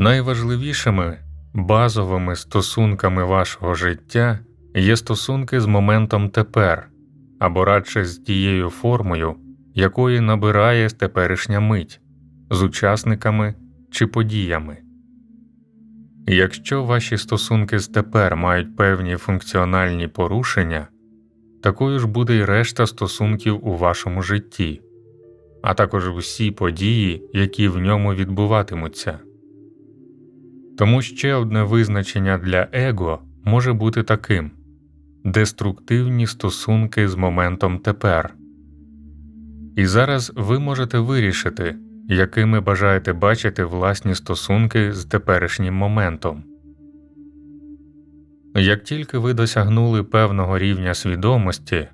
Найважливішими базовими стосунками вашого життя є стосунки з моментом тепер або радше з тією формою, якої набирає теперішня мить, з учасниками чи подіями. Якщо ваші стосунки з тепер мають певні функціональні порушення, такою ж буде й решта стосунків у вашому житті, а також усі події, які в ньому відбуватимуться. Тому ще одне визначення для его може бути таким деструктивні стосунки з моментом тепер. І зараз ви можете вирішити, якими бажаєте бачити власні стосунки з теперішнім моментом. Як тільки ви досягнули певного рівня свідомості,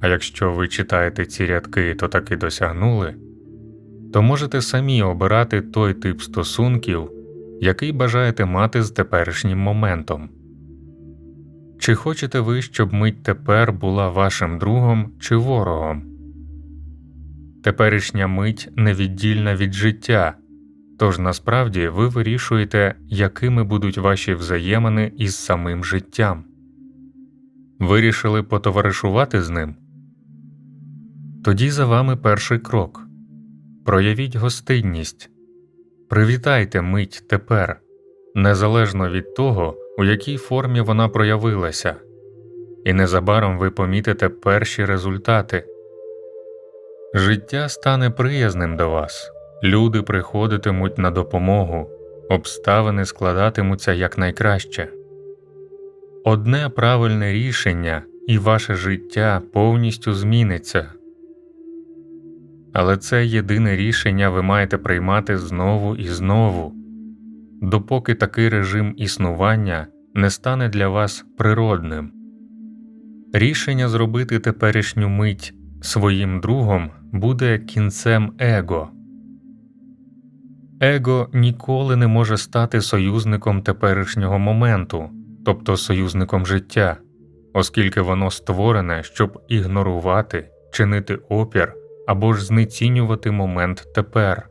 а якщо ви читаєте ці рядки, то таки досягнули, то можете самі обирати той тип стосунків, який бажаєте мати з теперішнім моментом. Чи хочете ви, щоб мить тепер була вашим другом чи ворогом? Теперішня мить невіддільна від життя, тож насправді ви вирішуєте, якими будуть ваші взаємини із самим життям. Вирішили потоваришувати з ним? Тоді за вами перший крок проявіть гостинність, привітайте мить тепер, незалежно від того, у якій формі вона проявилася, і незабаром ви помітите перші результати. Життя стане приязним до вас, люди приходитимуть на допомогу, обставини складатимуться якнайкраще. Одне правильне рішення і ваше життя повністю зміниться. Але це єдине рішення ви маєте приймати знову і знову, допоки такий режим існування не стане для вас природним. Рішення зробити теперішню мить своїм другом буде кінцем его. Его ніколи не може стати союзником теперішнього моменту, тобто союзником життя, оскільки воно створене, щоб ігнорувати, чинити опір або ж знецінювати момент тепер.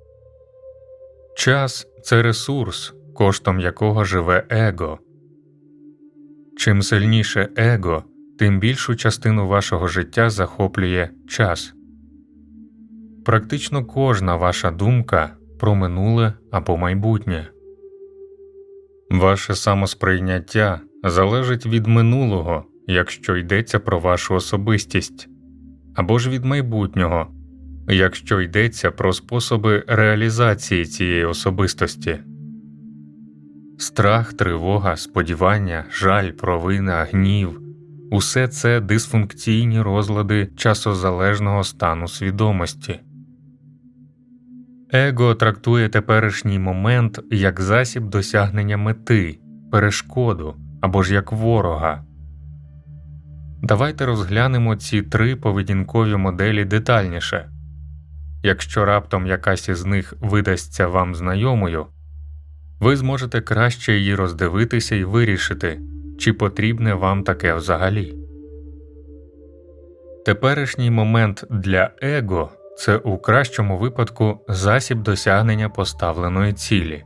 Час це ресурс, коштом якого живе его. Чим сильніше его, тим більшу частину вашого життя захоплює час. Практично кожна ваша думка про минуле або майбутнє. Ваше самосприйняття залежить від минулого, якщо йдеться про вашу особистість, або ж від майбутнього, якщо йдеться про способи реалізації цієї особистості. Страх, тривога, сподівання, жаль, провина, гнів усе це дисфункційні розлади часозалежного стану свідомості. Его трактує теперішній момент як засіб досягнення мети, перешкоду або ж як ворога. Давайте розглянемо ці три поведінкові моделі детальніше. Якщо раптом якась із них видасться вам знайомою, ви зможете краще її роздивитися і вирішити, чи потрібне вам таке взагалі. Теперішній момент для его це у кращому випадку засіб досягнення поставленої цілі.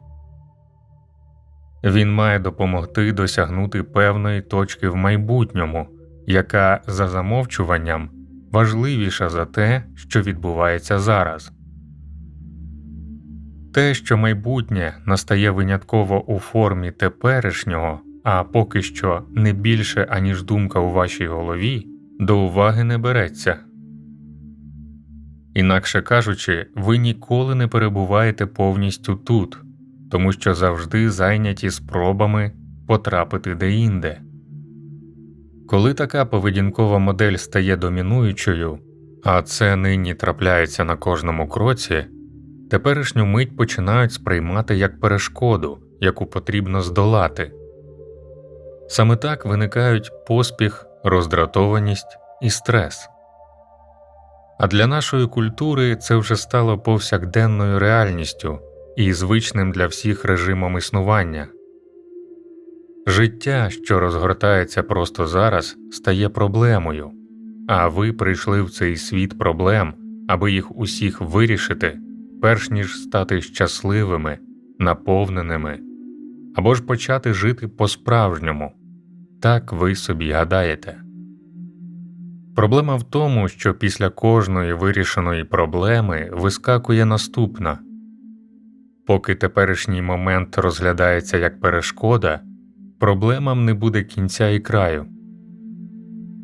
Він має допомогти досягнути певної точки в майбутньому, яка за замовчуванням важливіша за те, що відбувається зараз. Те, що майбутнє настає винятково у формі теперішнього, а поки що не більше аніж думка у вашій голові, до уваги не береться. Інакше кажучи, ви ніколи не перебуваєте повністю тут, тому що завжди зайняті спробами потрапити деінде. Коли така поведінкова модель стає домінуючою, а це нині трапляється на кожному кроці, теперішню мить починають сприймати як перешкоду, яку потрібно здолати. Саме так виникають поспіх, роздратованість і стрес. А для нашої культури це вже стало повсякденною реальністю і звичним для всіх режимом існування. Життя, що розгортається просто зараз, стає проблемою, а ви прийшли в цей світ проблем, аби їх усіх вирішити, перш ніж стати щасливими, наповненими або ж почати жити по-справжньому. Так ви собі гадаєте. Проблема в тому, що після кожної вирішеної проблеми вискакує наступна поки теперішній момент розглядається як перешкода, проблемам не буде кінця і краю.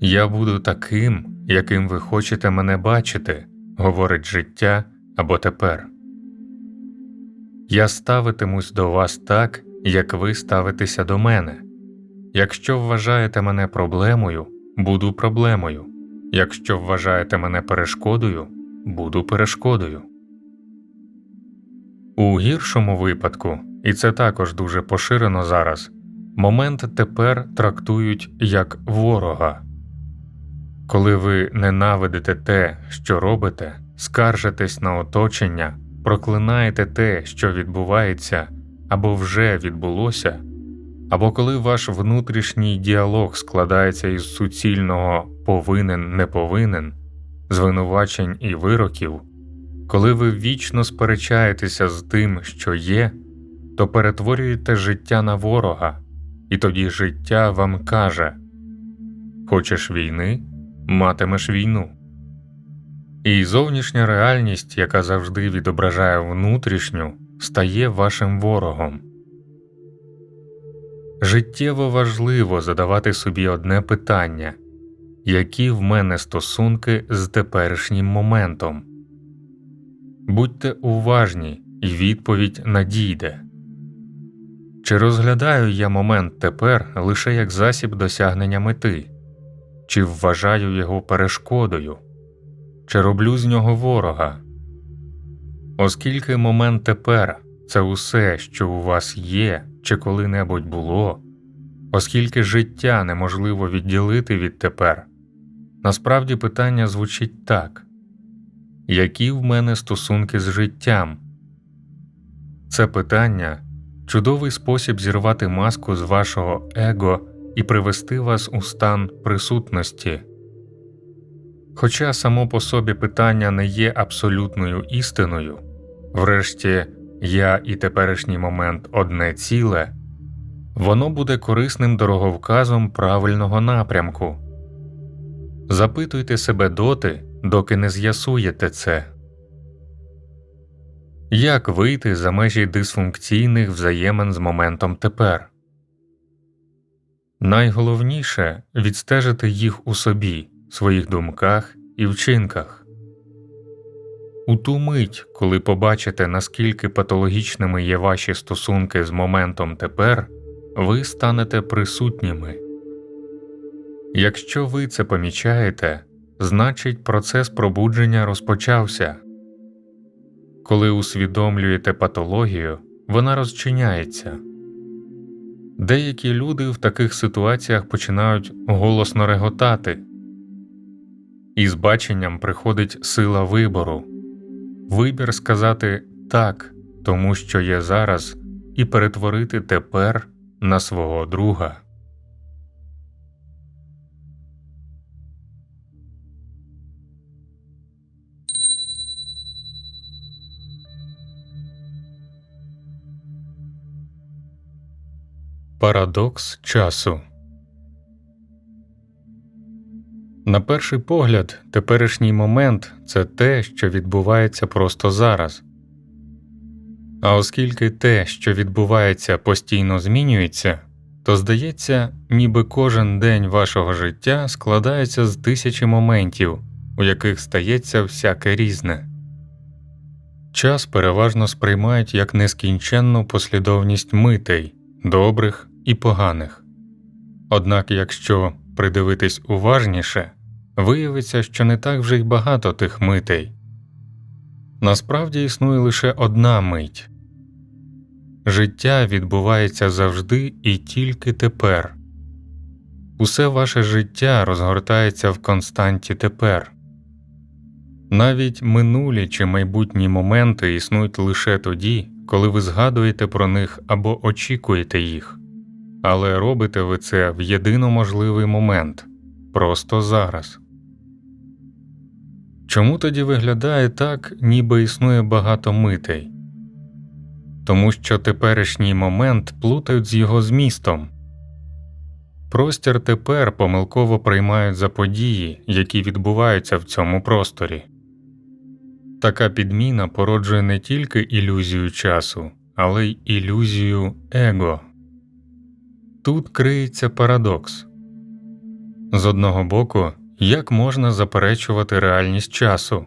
Я буду таким, яким ви хочете мене бачити, говорить життя або тепер. Я ставитимусь до вас так, як ви ставитеся до мене. Якщо вважаєте мене проблемою, буду проблемою. Якщо вважаєте мене перешкодою, буду перешкодою. У гіршому випадку, і це також дуже поширено зараз, момент тепер трактують як ворога. Коли ви ненавидите те, що робите, скаржитесь на оточення, проклинаєте те, що відбувається або вже відбулося, або коли ваш внутрішній діалог складається із суцільного повинен не повинен, звинувачень і вироків, коли ви вічно сперечаєтеся з тим, що є, то перетворюєте життя на ворога, і тоді життя вам каже Хочеш війни, матимеш війну. І зовнішня реальність, яка завжди відображає внутрішню, стає вашим ворогом. Життєво важливо задавати собі одне питання які в мене стосунки з теперішнім моментом. Будьте уважні, і відповідь надійде. Чи розглядаю я момент тепер лише як засіб досягнення мети, чи вважаю його перешкодою, чи роблю з нього ворога? Оскільки момент тепер це усе, що у вас є чи коли-небудь було, оскільки життя неможливо відділити від тепер, насправді питання звучить так які в мене стосунки з життям? Це питання чудовий спосіб зірвати маску з вашого его і привести вас у стан присутності. Хоча само по собі питання не є абсолютною істиною, врешті я і теперішній момент одне ціле, воно буде корисним дороговказом правильного напрямку. Запитуйте себе доти, доки не з'ясуєте це. Як вийти за межі дисфункційних взаємин з моментом тепер? Найголовніше відстежити їх у собі, своїх думках і вчинках. У ту мить, коли побачите, наскільки патологічними є ваші стосунки з моментом тепер, ви станете присутніми. Якщо ви це помічаєте, значить процес пробудження розпочався. Коли усвідомлюєте патологію, вона розчиняється. Деякі люди в таких ситуаціях починають голосно реготати, і з баченням приходить сила вибору, вибір сказати так, тому що є зараз, і перетворити тепер на свого друга. Парадокс часу на перший погляд, теперішній момент це те, що відбувається просто зараз. А оскільки те, що відбувається, постійно змінюється, то здається, ніби кожен день вашого життя складається з тисячі моментів, у яких стається всяке різне. Час переважно сприймають як нескінченну послідовність митей, добрих і поганих. Однак, якщо придивитись уважніше, виявиться, що не так вже й багато тих митей. Насправді існує лише одна мить життя відбувається завжди і тільки тепер. Усе ваше життя розгортається в константі тепер. Навіть минулі чи майбутні моменти існують лише тоді, коли ви згадуєте про них або очікуєте їх але робите ви це в єдино можливий момент просто зараз. Чому тоді виглядає так, ніби існує багато митей? тому що теперішній момент плутають з його змістом. Простір тепер помилково приймають за події, які відбуваються в цьому просторі. Така підміна породжує не тільки ілюзію часу, але й ілюзію его. Тут криється парадокс з одного боку, як можна заперечувати реальність часу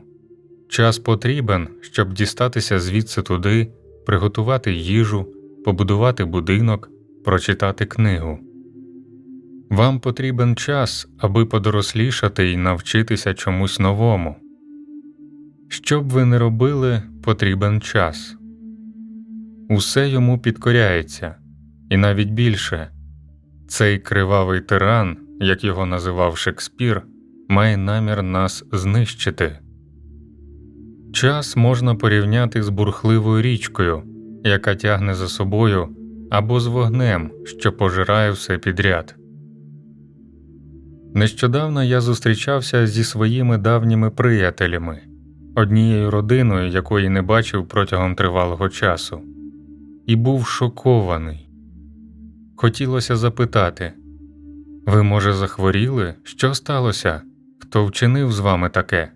час потрібен, щоб дістатися звідси туди, приготувати їжу, побудувати будинок, прочитати книгу. Вам потрібен час, аби подорослішати і навчитися чомусь новому. Що б ви не робили, потрібен час. Усе йому підкоряється, і навіть більше цей кривавий тиран, як його називав Шекспір, має намір нас знищити. Час можна порівняти з бурхливою річкою, яка тягне за собою, або з вогнем, що пожирає все підряд. Нещодавно я зустрічався зі своїми давніми приятелями, однією родиною, якої не бачив протягом тривалого часу, і був шокований. Хотілося запитати ви, може, захворіли? Що сталося? Хто вчинив з вами таке?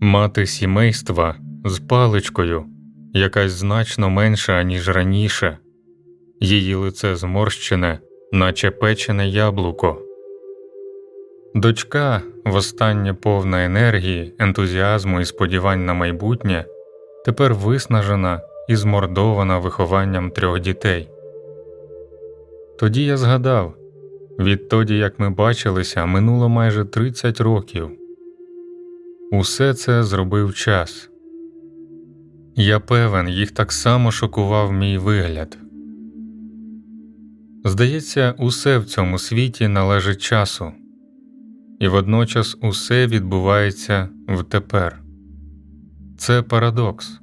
Мати сімейства з паличкою, якась значно менша, ніж раніше, її лице зморщене, наче печене яблуко. Дочка, востаннє повна енергії, ентузіазму і сподівань на майбутнє, тепер виснажена і змордована вихованням трьох дітей. Тоді я згадав відтоді, як ми бачилися, минуло майже 30 років. Усе це зробив час. Я певен, їх так само шокував мій вигляд. Здається, усе в цьому світі належить часу і водночас усе відбувається втепер. Це парадокс.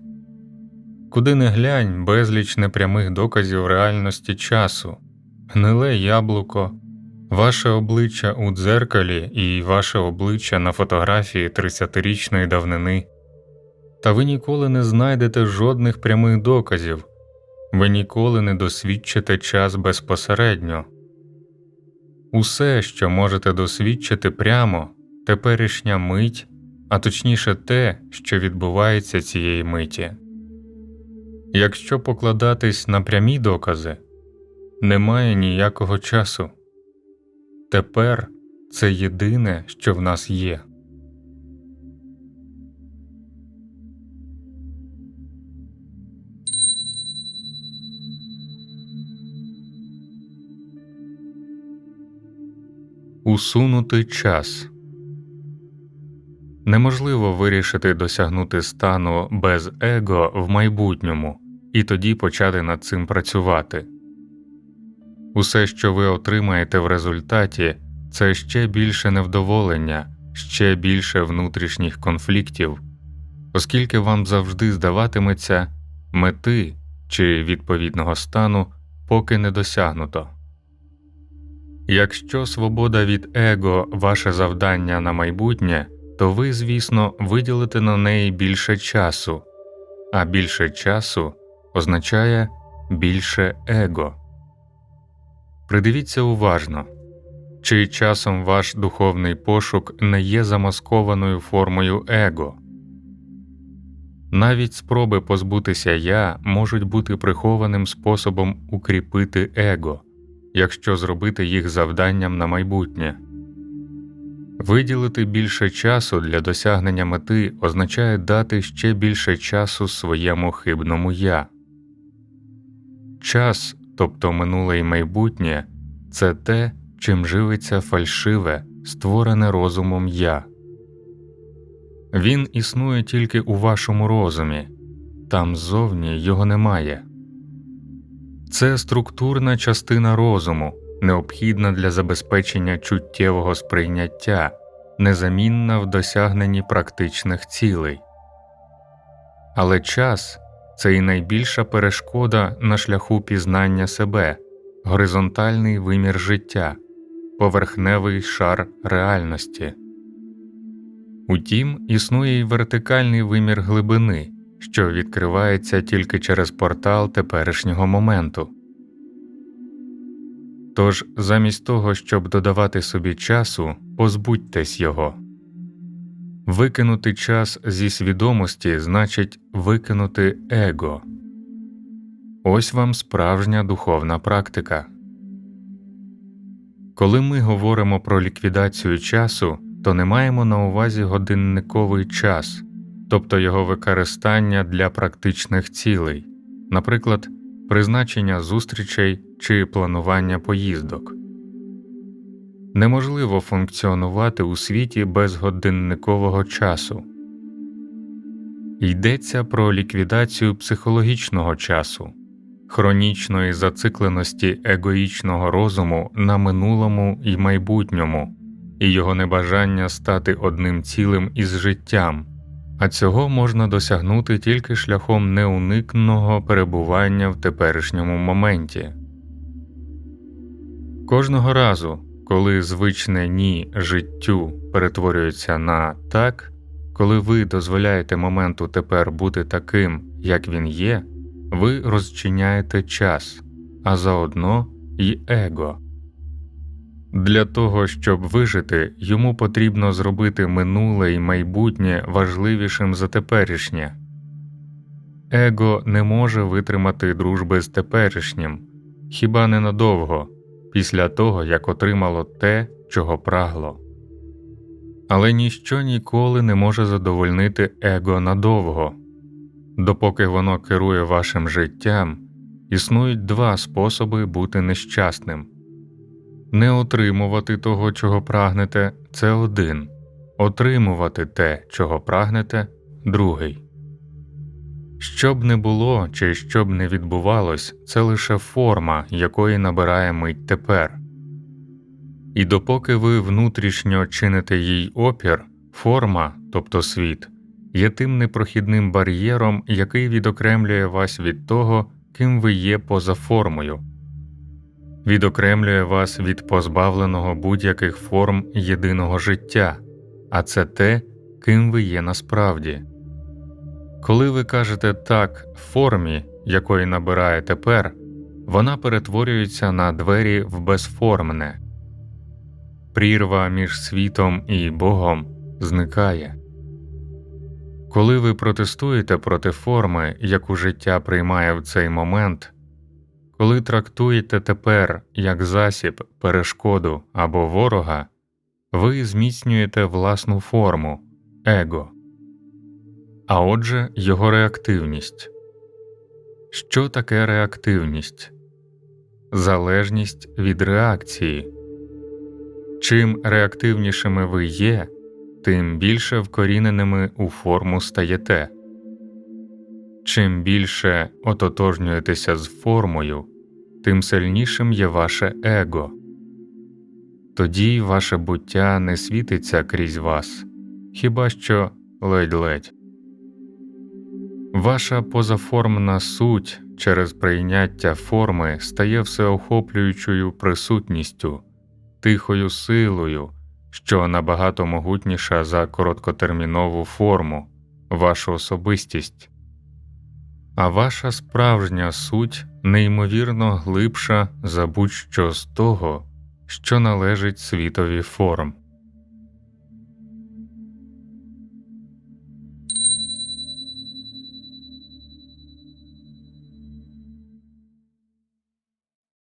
Куди не глянь безліч непрямих доказів реальності часу, гниле яблуко, ваше обличчя у дзеркалі і ваше обличчя на фотографії 30-річної давнини, та ви ніколи не знайдете жодних прямих доказів, ви ніколи не досвідчите час безпосередньо. Усе, що можете досвідчити прямо, теперішня мить, а точніше те, що відбувається цієї миті. Якщо покладатись на прямі докази, немає ніякого часу. Тепер це єдине, що в нас є. Усунути час неможливо вирішити досягнути стану без его в майбутньому і тоді почати над цим працювати. Усе, що ви отримаєте в результаті, це ще більше невдоволення, ще більше внутрішніх конфліктів, оскільки вам завжди здаватиметься мети чи відповідного стану поки не досягнуто. Якщо свобода від его ваше завдання на майбутнє, то ви, звісно, виділите на неї більше часу, а більше часу означає більше его. Придивіться уважно, чи часом ваш духовний пошук не є замаскованою формою его. Навіть спроби позбутися я можуть бути прихованим способом укріпити его якщо зробити їх завданням на майбутнє. Виділити більше часу для досягнення мети означає дати ще більше часу своєму хибному я. Час, тобто минуле і майбутнє, це те, чим живиться фальшиве, створене розумом я. Він існує тільки у вашому розумі, там ззовні його немає. Це структурна частина розуму, необхідна для забезпечення чуттєвого сприйняття, незамінна в досягненні практичних цілей. Але час це і найбільша перешкода на шляху пізнання себе, горизонтальний вимір життя, поверхневий шар реальності. Утім, існує й вертикальний вимір глибини, що відкривається тільки через портал теперішнього моменту. Тож, замість того, щоб додавати собі часу, позбудьтесь його. Викинути час зі свідомості значить викинути его. Ось вам справжня духовна практика. Коли ми говоримо про ліквідацію часу, то не маємо на увазі годинниковий час, тобто його використання для практичних цілей, наприклад, призначення зустрічей чи планування поїздок. Неможливо функціонувати у світі без годинникового часу. Йдеться про ліквідацію психологічного часу, хронічної зацикленості егоїчного розуму на минулому і майбутньому, і його небажання стати одним цілим із життям, а цього можна досягнути тільки шляхом неуникного перебування в теперішньому моменті. Кожного разу, коли звичне ні життю перетворюється на так, коли ви дозволяєте моменту тепер бути таким, як він є, ви розчиняєте час, а заодно й его. Для того, щоб вижити, йому потрібно зробити минуле і майбутнє важливішим за теперішнє. Его не може витримати дружби з теперішнім, хіба ненадовго, після того як отримало те, чого прагло. Але ніщо ніколи не може задовольнити его надовго. Допоки воно керує вашим життям, існують два способи бути нещасним не отримувати того, чого прагнете, це один, отримувати те, чого прагнете, другий. Що б не було чи що б не відбувалось, це лише форма, якої набирає мить тепер. І допоки ви внутрішньо чините їй опір, форма, тобто світ, є тим непрохідним бар'єром, який відокремлює вас від того, ким ви є поза формою, відокремлює вас від позбавленого будь-яких форм єдиного життя, а це те, ким ви є насправді. Коли ви кажете так формі, якої набирає тепер, вона перетворюється на двері в безформне, прірва між світом і Богом зникає. Коли ви протестуєте проти форми, яку життя приймає в цей момент, коли трактуєте тепер як засіб, перешкоду або ворога, ви зміцнюєте власну форму его, а отже, його реактивність. Що таке реактивність? Залежність від реакції. Чим реактивнішими ви є, тим більше вкоріненими у форму стаєте. Чим більше ототожнюєтеся з формою, тим сильнішим є ваше его. Тоді ваше буття не світиться крізь вас, хіба що ледь-ледь. Ваша позаформна суть через прийняття форми стає всеохоплюючою присутністю, тихою силою, що набагато могутніша за короткотермінову форму, вашу особистість а ваша справжня суть неймовірно глибша за будь-що з того, що належить світові форм.